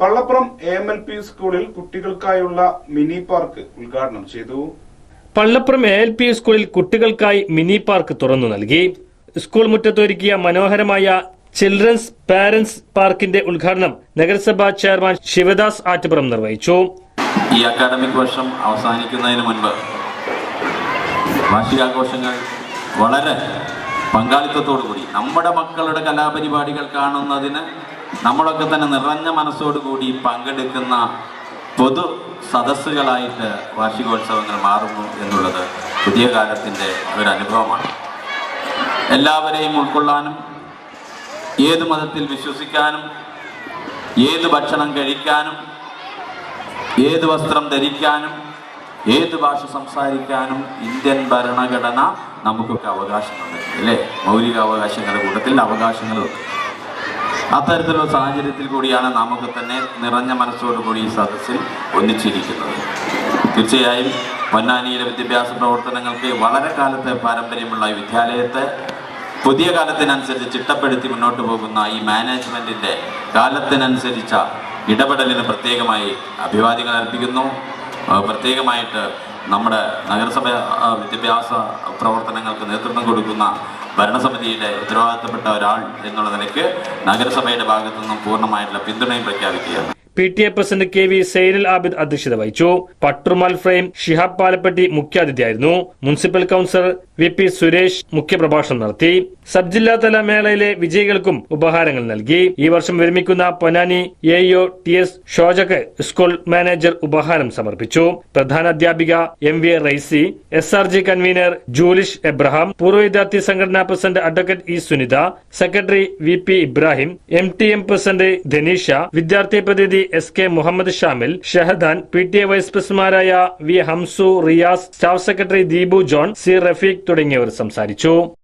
A M L P സ്കൂളിൽ കുട്ടികൾക്കായുള്ള mini park ഉദ്ഘാടനം ചെയ്തു. പള്ളപ്പുറം എ എൽ പി സ്കൂളിൽ കുട്ടികൾക്കായി മിനി പാർക്ക് തുറന്നു നൽകി. സ്കൂൾ മുറ്റത്ത് ഒരുക്കിയ മനോഹരമായ ചിൽഡ്രൻസ് പാരന്റ്സ് പാർക്കിന്റെ ഉദ്ഘാടനം നഗരസഭാ ചെയർമാൻ ശിവദാസ് ആറ്റുപുറം നിർവഹിച്ചു. ഈ അക്കാദമിക് വർഷം അവസാനിക്കുന്നതിന് മുൻപ് വാർഷികാഘോഷങ്ങൾ വളരെ പങ്കാളിത്തത്തോടുകൂടി നമ്മുടെ മക്കളുടെ കലാപരിപാടികൾ കാണുന്നതിന് നമ്മളൊക്കെ തന്നെ നിറഞ്ഞ മനസ്സോടുകൂടി പങ്കെടുക്കുന്ന പൊതു സദസ്സുകളായിട്ട് വാർഷികോത്സവങ്ങൾ മാറുന്നു എന്നുള്ളത് പുതിയ കാലത്തിന്റെ ഒരു അനുഭവമാണ് എല്ലാവരെയും ഉൾക്കൊള്ളാനും ഏത് മതത്തിൽ വിശ്വസിക്കാനും ഏത് ഭക്ഷണം കഴിക്കാനും ഏത് വസ്ത്രം ധരിക്കാനും ഏത് ഭാഷ സംസാരിക്കാനും ഇന്ത്യൻ ഭരണഘടന നമുക്കൊക്കെ അവകാശങ്ങളുണ്ട് അല്ലേ? മൗലിക അവകാശങ്ങളുടെ കൂട്ടത്തിൽ അവകാശങ്ങളുണ്ട് അത്തരത്തിലുള്ള സാഹചര്യത്തിൽ കൂടിയാണ് നമുക്ക് തന്നെ നിറഞ്ഞ മനസ്സോടുകൂടി ഈ സദസ്സിൽ ഒന്നിച്ചിരിക്കുന്നത്. തീർച്ചയായും പൊന്നാനിയിലെ വിദ്യാഭ്യാസ പ്രവർത്തനങ്ങൾക്ക് വളരെ കാലത്തെ പാരമ്പര്യമുള്ള ഈ വിദ്യാലയത്തെ പുതിയ കാലത്തിനനുസരിച്ച് ചിട്ടപ്പെടുത്തി മുന്നോട്ട് പോകുന്ന ഈ മാനേജ്മെന്റിന്റെ കാലത്തിനനുസരിച്ച ഇടപെടലിന് പ്രത്യേകമായി അഭിവാദ്യങ്ങൾ അർപ്പിക്കുന്നു. പ്രത്യേകമായിട്ട് നഗരസഭ ആ, വിദ്യാഭ്യാസ പ്രവർത്തനങ്ങൾക്ക് നേതൃത്വം കൊടുക്കുന്ന ഭരണസമിതിയിലെ ഉത്തരവാദിത്തപ്പെട്ട ഒരാൾ എന്നുള്ള നിലയ്ക്ക് നഗരസഭയുടെ ഭാഗത്തു നിന്നും പൂർണമായിട്ടുള്ള പിന്തുണയും പ്രഖ്യാപിക്കുകയാണ്. P T A president K V Zainal Abid അധ്യക്ഷത വഹിച്ചു. Pattumal frame Shihab Palappetty മുഖ്യാതിഥിയായിരുന്നു. Municipal councillor V P Suresh മുഖ്യപ്രഭാഷണം നടത്തി. സബ് ജില്ലാതല മേളയിലെ വിജയികൾക്കും ഉപഹാരങ്ങൾ നൽകി. ഈ വർഷം വിരമിക്കുന്ന Ponnani A O T S ഷോജക്ക് school manager ഉപഹാരം സമർപ്പിച്ചു. പ്രധാന അധ്യാപിക M V Raisy S R G convener Julish Abraham പൂർവ വിദ്യാർത്ഥി സംഘടനാ president advocate E Sunitha secretary V P Ibrahim M T M president Dhanisha വിദ്യാർത്ഥി പ്രതിനിധി S K Muhammad Shamil Shahdan P T A vice പ്രസിഡന്റുമാരായ V Hamsu Riyas staff secretary Deepu John C Rafeeq തുടങ്ങിയവർ സംസാരിച്ചു.